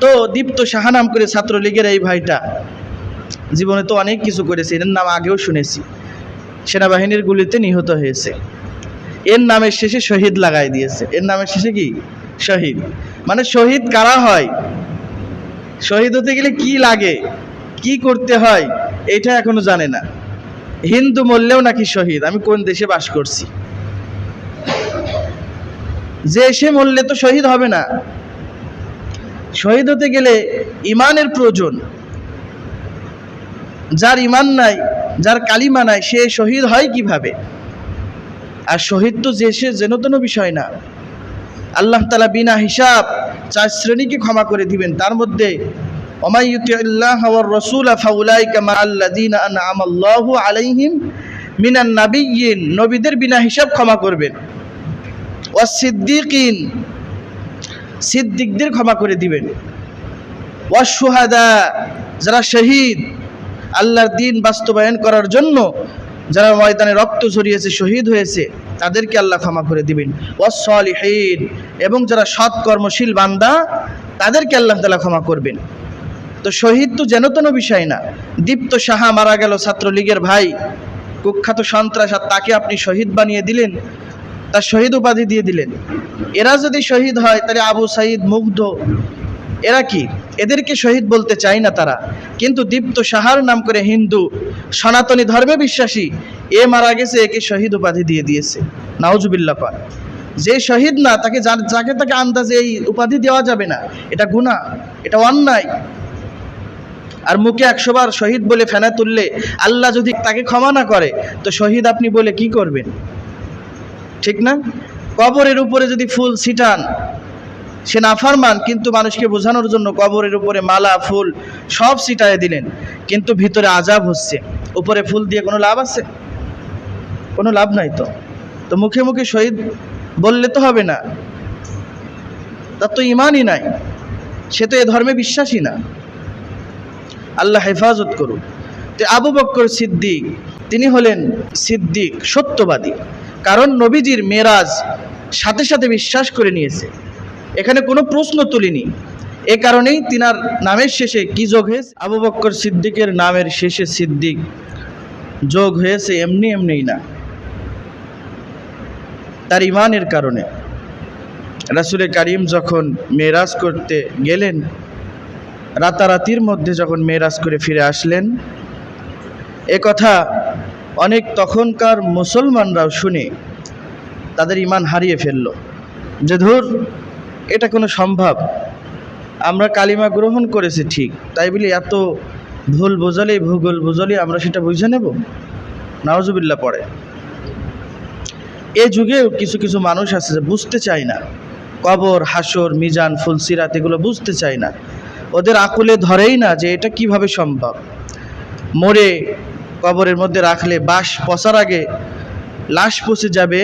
তো দীপ্ত সাহা নাম করে ছাত্রলীগের এই ভাইটা। জীবনে তো অনেক কিছু করেছে, এর নাম আগেও শুনেছি। সেনাবাহিনীর গুলিতে নিহত হয়েছে। এর নামের শেষে শহীদ লাগাই দিয়েছে। এর নামের শেষে কি? শহীদ। মানে শহীদ কারা হয়? শহীদ হতে গেলে কি লাগে? কি করতে হয়? এটা এখনও জানে না। হিন্দু মরলেও নাকি শহীদ? আমি কোন দেশে বাস করছি? যে এসে মরলে তো শহীদ হবে না। শহীদ হতে গেলে ইমানের প্রয়োজন। যার ইমান নাই, যার কালিমা নাই, সে শহীদ হয় কীভাবে? আর শহীদ তো যে, সে যেন তেন বিষয় না। আল্লাহ তালা বিনা হিসাব চার শ্রেণীকে ক্ষমা করে দিবেন। তার মধ্যে নবীদের বিনা হিসাব ক্ষমা করবেন। ওয়াস সিদ্দিকিন সিদ্দিকদের ক্ষমা করে দিবেন। ওয়াস শুহাদা যারা শহীদ, আল্লাহর দিন বাস্তবায়ন করার জন্য যারা ময়দানে রক্ত ঝরিয়েছে, শহীদ হয়েছে, তাদেরকে আল্লাহ ক্ষমা করে দিবেন। ওয়াসলিহীন এবং যারা সৎ কর্মশীল বান্দা, তাদেরকে আল্লাহ তালা ক্ষমা করবেন। তো শহীদ তো যেন তেন বিষয় না। দীপ্ত সাহা মারা গেল ছাত্রলীগের ভাই। কুখ্যাত সন্ত্রাস, আর তাকে আপনি শহীদ বানিয়ে দিলেন। তার শহীদ উপাধি দিয়ে দিলেন। এরা যদি শহীদ হয়, তাহলে আবু সাইদ মুগ্ধ। এরা কি? এদেরকে শহীদ বলতে চায় না তারা। কিন্তু দীপ্ত সাহার নাম করে হিন্দু, সনাতনী ধর্মে বিশ্বাসী, এ মারা গেছে, একে শহীদ উপাধি দিয়ে দিয়েছে। নাওজুবিল্লা পান যে শহীদ না, তাকে যাকে তাকে আন্দাজে এই উপাধি দেওয়া যাবে না, এটা গুণা এটা অন্যায়। আর মুখে একশোবার শহীদ বলে ফেনা তুললে আল্লাহ যদি তাকে ক্ষমা না করে, তো শহীদ আপনি বলে কি করবেন? ঠিক না? কবরের উপরে যদি ফুল ছিটান, সে নাফারমান, কিন্তু মানুষকে বোঝানোর জন্য কবরের উপরে মালা, ফুল সব ছিটায় দিলেন। কিন্তু ভিতরে আজাব হচ্ছে। উপরে ফুল দিয়ে কোনো লাভ আছে? কোনো লাভ নাই তো। তো মুখে মুখে শহীদ বললে তো হবে না। তার তো ইমানই নাই। সে তো এ ধর্মে বিশ্বাসী না। আল্লাহ হেফাজত করুন তো আবু বক্কর সিদ্দিক, তিনি হলেন সিদ্দিক সত্যবাদী। কারণ নবীজির মেরাজ সাথে সাথে বিশ্বাস করে নিয়েছে। এখানে কোনো প্রশ্ন তুলিনি। এ কারণেই তিনার নামের শেষে কি যোগ হয়েছে? আবু বক্কর সিদ্দিকের নামের শেষে সিদ্দিক যোগ হয়েছে এমনি এমনিই না। তার ইমানের কারণে। রাসুলে কারিম যখন মেরাজ করতে গেলেন, রাতারাতির মধ্যে যখন মেরাজ করে ফিরে আসলেন, এ কথা অনেক তখনকার মুসলমানরাও শুনে তাদের ইমান হারিয়ে ফেলল। যে ধুর, এটা কোনো সম্ভব। আমরা কালিমা গ্রহণ করেছি ঠিক। তাই বলি এত ভুল বোঝালে, ভূগোল বোঝালে আমরা সেটা বুঝে নেব? নওয়াজুবিল্লা পড়ে। এ যুগেও কিছু কিছু মানুষ আছে যে বুঝতে চায় না। কবর হাসর মিজান, ফুলসিরাত এগুলো বুঝতে চায় না। ওদের আকুলে ধরেই না যে এটা কীভাবে সম্ভব? মরে কবরের মধ্যে রাখলে বাস পচার আগে লাশ পচে যাবে।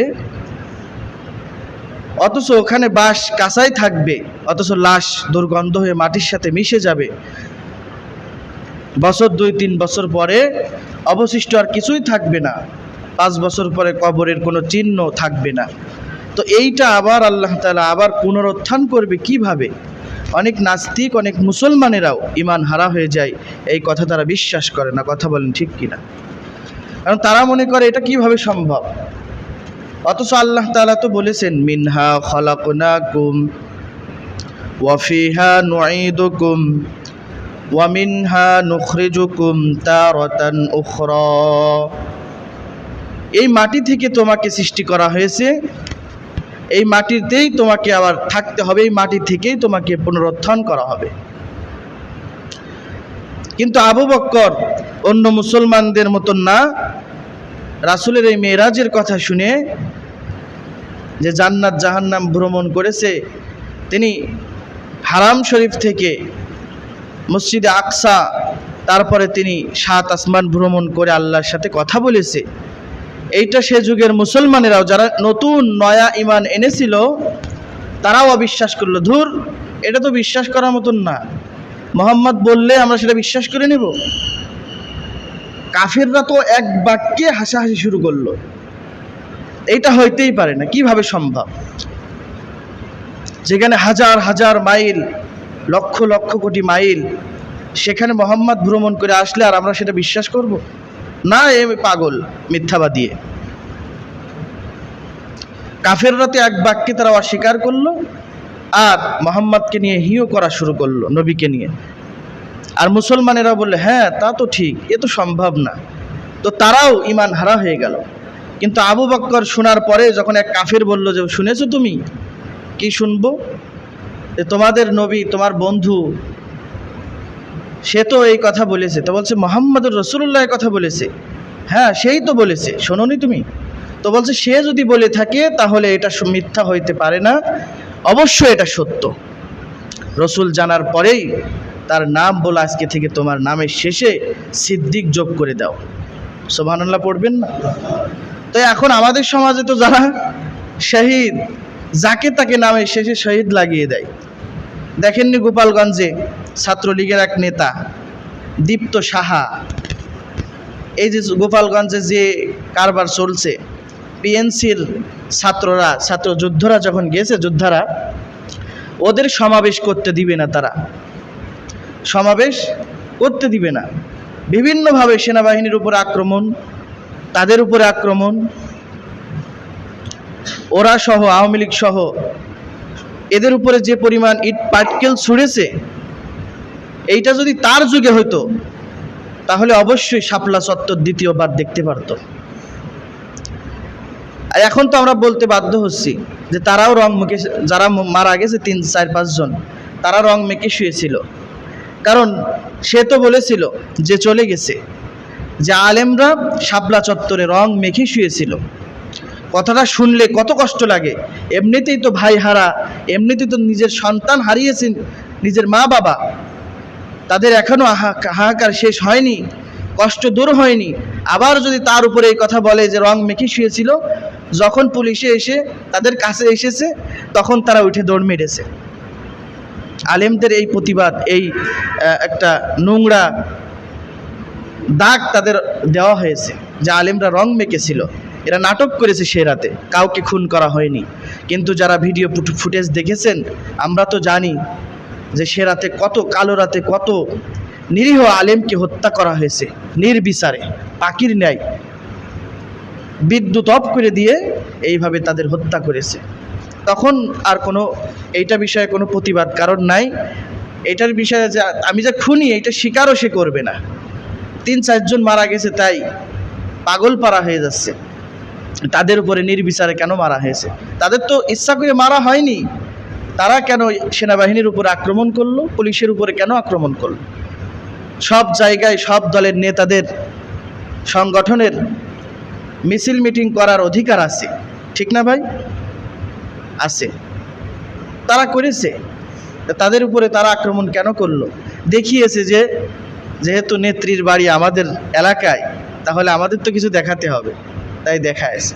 অথচ ওখানে বাস কাঁচাই থাকবে, অথচ লাশ দুর্গন্ধ হয়ে মাটির সাথে মিশে যাবে। বছর দুই, তিন বছর পরে অবশিষ্ট আর কিছুই থাকবে না। পাঁচ বছর পরে কবরের কোনো চিহ্ন থাকবে না। তো এইটা আবার আল্লাহ তালা আবার পুনরুত্থান করবে কীভাবে? অনেক নাস্তিক, অনেক মুসলমানেরাও ইমান হারা হয়ে যায়। এই কথা তারা বিশ্বাস করে না, কথা বলেন ঠিক কিনা? কারণ তারা মনে করে এটা কীভাবে সম্ভব? অথচ আল্লাহ তাআলা তো বলেছেন, মিনহা খলাকনাকুম ওয়াফিহা নুঈদুকুম ওয়া মিনহা নুখরিজুকুম তারাতান উখরা। এই মাটি থেকে তোমাকে সৃষ্টি করা হয়েছে এই মাটিতেই তোমাকে আবার থাকতে হবে, এই মাটি থেকেই তোমাকে পুনরুত্থান করা হবে। কিন্তু আবু বক্কর অন্য মুসলমানদের মতন না, রাসূলের এই মেয়েরাজের কথা শুনে যে জান্নাত জাহান্নাম ভ্রমণ করেছে, তিনি হারাম শরীফ থেকে মসজিদে আকসা, তারপরে তিনি সাত আসমান ভ্রমণ করে আল্লাহর সাথে কথা বলেছে। এইটা সে যুগের মুসলমানেরাও, যারা নতুন নয়া ইমান এনেছিল, তারাও অবিশ্বাস করল। ধুর, এটা তো বিশ্বাস করার মতন না। মোহাম্মদ বললে আমরা সেটা বিশ্বাস করে নেব। কাফেররা তো এক বাক্যে হাসাহাসি শুরু করল। এইটা হইতেই পারে না, কীভাবে সম্ভব? যেখানে হাজার হাজার মাইল, লক্ষ লক্ষ কোটি মাইল, সেখানে মোহাম্মদ ভ্রমণ করে আসলে আর আমরা সেটা বিশ্বাস করব? না, এ পাগল, মিথ্যাবাদী এ। কাফেররা তো এক বাক্যে তারা অস্বীকার করল, আর মোহাম্মদকে নিয়ে হিও করা শুরু করল, নবীকে নিয়ে। আর মুসলমানেরা বললে হ্যাঁ তা তো ঠিক, এ তো সম্ভব না। তো তারাও ইমান হারা হয়ে গেল। কিন্তু আবু বক্কর শোনার পরে যখন এক কাফের বলল যে, শুনেছো তুমি? কি শুনব? তোমাদের নবী, তোমার বন্ধু সে তো এই কথা বলেছে। তো বলছে, মোহাম্মদুর রসুল্লাহ কথা বলেছে। হ্যাঁ সেই তো বলেছে। শোনোনি তুমি? তো বলছে, সে যদি বলে থাকে, তাহলে এটা মিথ্যা হইতে পারে না। অবশ্যই এটা সত্য। রসুল জানার পরেই তার নাম বলে আজকে থেকে তোমার নামের শেষে সিদ্দিক যোগ করে দাও। সোভানুল্লাহ পড়বেন না? তো এখন আমাদের সমাজে তো যারা শহীদ, যাকে তাকে নামের শেষে শহীদ লাগিয়ে দেয়। দেখেননি গোপালগঞ্জে? ছাত্রলীগের এক নেতা, দীপ্ত সাহা। এই যে গোপালগঞ্জে যে কারবার চলছে, পিএনসির ছাত্ররা, ছাত্র যোদ্ধারা যখন গেছে, যোদ্ধারা, ওদের সমাবেশ করতে দিবে না তারা। সমাবেশ করতে দিবে না। বিভিন্নভাবে সেনাবাহিনীর উপর আক্রমণ, তাদের উপরে আক্রমণ, ওরা সহ, আওয়ামী লীগ সহ, এদের উপরে যে পরিমাণ ইট পাটকেল ছুঁড়েছে এইটা যদি তার যুগে হতো তাহলে অবশ্যই শাপলা চত্বর দ্বিতীয়বার দেখতে পারতো। আর এখন তো আমরা বলতে বাধ্য হচ্ছি যে তারাও রং মেখে, যারা মারা গেছে তিন, চার পাঁচজন তারা রং মেখে শুয়েছিল। কারণ সে তো বলেছিল যে চলে গেছে, যে আলেমরা শাপলা চত্বরে রং মেখে শুয়েছিল। কথাটা শুনলে কত কষ্ট লাগে। এমনিতেই তো ভাই হারা, এমনিতেই তো নিজের সন্তান হারিয়েছেন, নিজের মা বাবা তাদের এখনও হাহা- হাহাকার শেষ হয়নি, কষ্ট দূর হয়নি। আবার যদি তার উপরে এই কথা বলে যে রং মেখে শুয়েছিল, যখন পুলিশে এসে তাদের কাছে এসেছে, তখন তারা উঠে দৌড় মেরেছে। আলেমদের এই প্রতিবাদ, এই একটা নোংরা দাগ তাদের দেওয়া হয়েছে, যে আলেমরা রং মেকেছিল এরা নাটক করেছে সে রাতে, কাউকে খুন করা হয়নি। কিন্তু যারা ভিডিও ফুট- ফুটেজ দেখেছেন, আমরা তো জানি যে সে রাতে কত, কালো রাতে কত নিরীহ আলেমকে হত্যা করা হয়েছে, নির্বিচারে, পাখির ন্যায়। বিদ্যুৎ অফ করে দিয়ে এইভাবে তাদের হত্যা করেছে। তখন আর কোনো, এইটা বিষয়ে কোনো প্রতিবাদ কারণ নাই। এটার বিষয়ে যে, আমি যা খুনি, এইটা স্বীকারও সে করবে না। তিন চারজন মারা গেছে, তাই পাগল পারা হয়ে যাচ্ছে। তাদের উপরে নির্বিচারে কেন মারা হয়েছে? তাদের তো ইচ্ছা করে মারা হয়নি। তারা কেন সেনাবাহিনীর উপর আক্রমণ করল? পুলিশের উপরে কেন আক্রমণ করল? সব জায়গায় সব দলের নেতাদের সংগঠনের মিছিল মিটিং করার অধিকার আছে। ঠিক না ভাই? আছে। তারা করেছে। তাদের উপরে তারা আক্রমণ কেন করল? দেখিয়েছে যে, যেহেতু নেত্রীর বাড়ি আমাদের এলাকায়, তাহলে আমাদের তো কিছু দেখাতে হবে। তাই দেখায়ছে